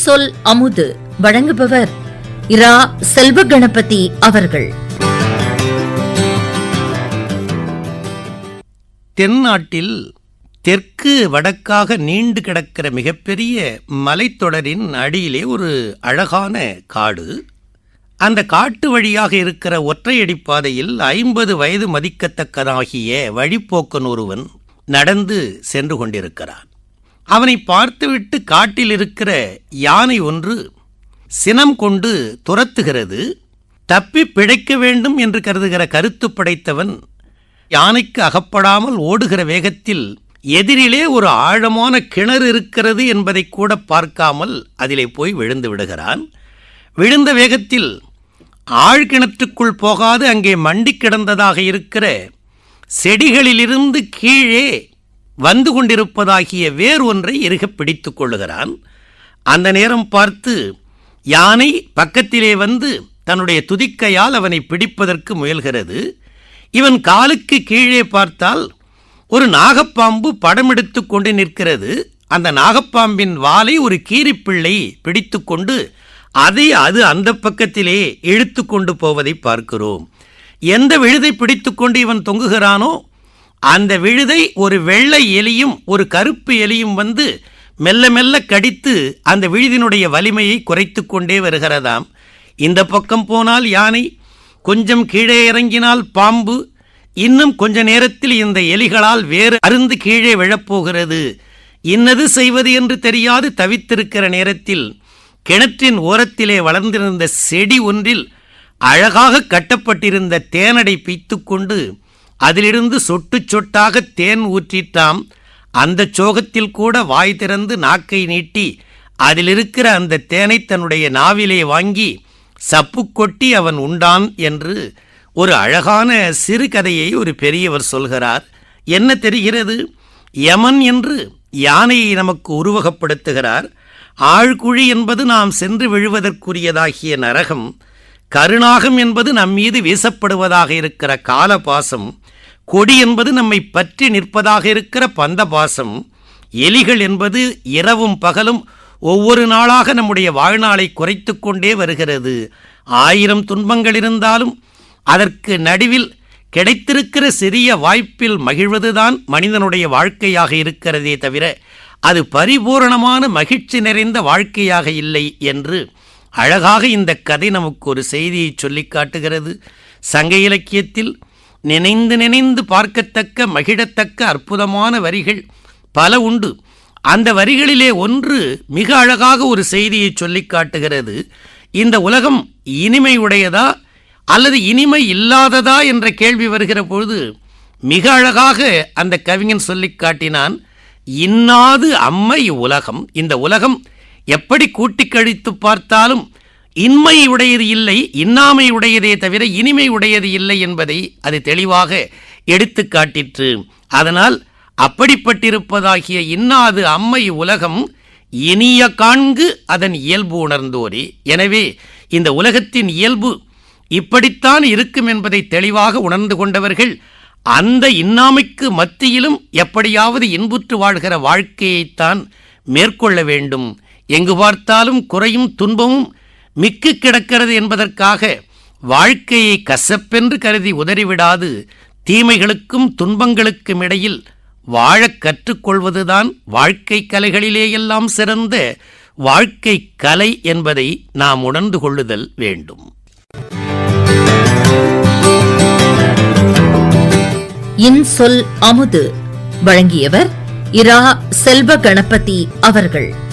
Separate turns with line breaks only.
சொல் அமுது. வழங்குபவர் இரா செல்வ கணபதி அவர்கள்.
தென்னாட்டில் தெற்கு வடக்காக நீண்டு கிடக்கிற மிகப்பெரிய மலைத்தொடரின் அடியிலே ஒரு அழகான காடு. அந்த காட்டு வழியாக இருக்கிற ஒற்றையடி பாதையில் ஐம்பது வயது மதிக்கத்தக்கதாகிய வழிப்போக்கன் ஒருவன் நடந்து சென்று கொண்டிருக்கிறான். அவனை பார்த்துவிட்டு காட்டில் இருக்கிற யானை ஒன்று சினம் கொண்டு துரத்துகிறது. தப்பி பிழைக்க வேண்டும் என்று கருதுகிற கருத்து படைத்தவன் யானைக்கு அகப்படாமல் ஓடுகிற வேகத்தில் எதிரிலே ஒரு ஆழமான கிணறு இருக்கிறது என்பதை கூட பார்க்காமல் அதிலே போய் விழுந்து விடுகிறான். விழுந்த வேகத்தில் ஆழ்கிணற்றுக்குள் போகாது அங்கே மண்டி கிடந்ததாக இருக்கிற செடிகளிலிருந்து கீழே வந்து கொண்டிருப்பதாகிய வேர் ஒன்றை எருக பிடித்து கொள்ளுகிறான். அந்த நேரம் பார்த்து யானை பக்கத்திலே வந்து தன்னுடைய துதிக்கையால் அவனை பிடிப்பதற்கு முயல்கிறது. இவன் காலுக்கு கீழே பார்த்தால் ஒரு நாகப்பாம்பு படமெடுத்து கொண்டு நிற்கிறது. அந்த நாகப்பாம்பின் வாலை ஒரு கீரிப்பிள்ளை பிடித்துக்கொண்டு அதை அது அந்த பக்கத்திலே இழுத்து கொண்டு போவதை பார்க்கிறோம். எந்த விழுதை பிடித்துக்கொண்டு இவன் தொங்குகிறானோ அந்த விழுதை ஒரு வெள்ளை எலியும் ஒரு கருப்பு எலியும் வந்து மெல்ல மெல்ல கடித்து அந்த விழுதினுடைய வலிமையை குறைத்து கொண்டே வருகிறதாம். இந்த பக்கம் போனால் யானை கொஞ்சம் கீழே இறங்கினால் பாம்பு இன்னும் கொஞ்ச நேரத்தில் இந்த எலிகளால் வேறு அருந்து கீழே விழப்போகிறது. இன்னது செய்வது என்று தெரியாது தவித்திருக்கிற நேரத்தில் கிணற்றின் ஓரத்திலே வளர்ந்திருந்த செடி ஒன்றில் அழகாக கட்டப்பட்டிருந்த தேனடை பீத்துக்கொண்டு அதிலிருந்து சொட்டு சொட்டாக தேன் ஊற்றிட்டாம். அந்த சோகத்தில் கூட வாய் திறந்து நாக்கை நீட்டி அதில் இருக்கிற அந்த தேனை தன்னுடைய நாவிலே வாங்கி சப்பு கொட்டி அவன் உண்டான் என்று ஒரு அழகான சிறுகதையை ஒரு பெரியவர் சொல்கிறார். என்ன தெரிகிறது? யமன் என்று யானையை நமக்கு உருவகப்படுத்துகிறார். ஆழ்குழி என்பது நாம் சென்று விழுவதற்குரியதாகிய நரகம். கருணாகம் என்பது நம் மீது வீசப்படுவதாக இருக்கிற கால பாசம் கொடி என்பது நம்மை பற்றி நிற்பதாக இருக்கிற பந்த பாசம் எலிகள் என்பது இரவும் பகலும் ஒவ்வொரு நாளாக நம்முடைய வாழ்நாளை குறைத்து கொண்டே வருகிறது. ஆயிரம் துன்பங்கள் இருந்தாலும் அதற்கு நடுவில் கிடைத்திருக்கிற சிறிய வாய்ப்பில் மகிழ்வதுதான் மனிதனுடைய வாழ்க்கையாக இருக்கிறதே தவிர அது பரிபூரணமான மகிழ்ச்சி நிறைந்த வாழ்க்கையாக இல்லை என்று அழகாக இந்த கதை நமக்கு ஒரு செய்தியை சொல்லிக் காட்டுகிறது. சங்க இலக்கியத்தில் நினைந்து நினைந்து பார்க்கத்தக்க மகிழத்தக்க அற்புதமான வரிகள் பல உண்டு. அந்த வரிகளிலே ஒன்று மிக அழகாக ஒரு செய்தியை சொல்லிக் காட்டுகிறது. இந்த உலகம் இனிமை உடையதா அல்லது இனிமை இல்லாததா என்ற கேள்வி வருகிற பொழுது மிக அழகாக அந்த கவிஞன் சொல்லிக் காட்டினான் இன்னாது அம்மை உலகம் இந்த உலகம் எப்படி கூட்டி கழித்து பார்த்தாலும் இன்மை உடையது இல்லை இன்னாமை உடையதே தவிர இனிமை உடையது இல்லை என்பதை அது தெளிவாக எடுத்து காட்டிற்று. அதனால் அப்படிப்பட்டிருப்பதாகிய இன்னாது அம்மை உலகம் இனிய காண்கு அதன் இயல்பு உணர்ந்தோரே. எனவே இந்த உலகத்தின் இயல்பு இப்படித்தான் இருக்கும் என்பதை தெளிவாக உணர்ந்து கொண்டவர்கள் அந்த இன்னாமைக்கு மத்தியிலும் எப்படியாவது இன்புற்று வாழ்கிற வாழ்க்கையைத்தான் மேற்கொள்ள வேண்டும். எங்கு பார்த்தாலும் குறையும் துன்பமும் மிக்கு கிடக்கிறது என்பதற்காக வாழ்க்கையை கசப்பென்று கருதி உதறிவிடாது தீமைகளுக்கும் துன்பங்களுக்கும் இடையில் வாழக் கற்றுக்கொள்வதுதான் வாழ்க்கை கலைகளிலேயெல்லாம் சிறந்த வாழ்க்கை கலை என்பதை நாம் உணர்ந்து கொள்ளுதல் வேண்டும்.
இன்சொல் அமுது. வழங்கியவர் இரா செல்வ கணபதி அவர்கள்.